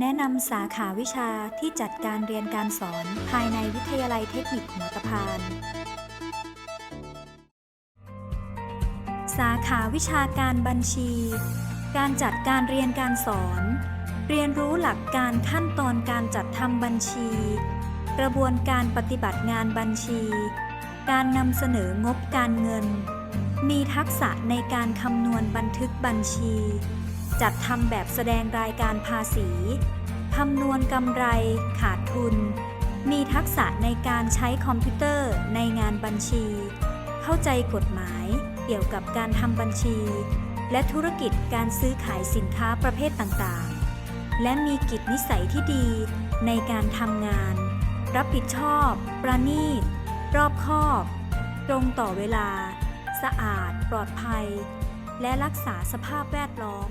แนะนำสาขาวิชาที่จัดการเรียนการสอนภายในวิทยาลัยเทคนิคหัวตะพาน สาขาวิชาการบัญชี การจัดการเรียนการสอน เรียนรู้หลักการขั้นตอนการจัดทำบัญชี กระบวนการปฏิบัติงานบัญชี การนำเสนองบการเงิน มีทักษะในการคำนวณบันทึกบัญชี จัดทำแบบแสดงรายการภาษีคำนวณกำไร ขาดทุน มีทักษะในการใช้คอมพิวเตอร์ในงานบัญชี เข้าใจกฎหมายเกี่ยวกับการทำบัญชี และธุรกิจการซื้อขายสินค้าประเภทต่างๆ และมีกิจนิสัยที่ดีในการทำงาน รับผิดชอบ ประณีต รอบคอบ ตรงต่อเวลา สะอาด ปลอดภัย และรักษาสภาพแวดล้อม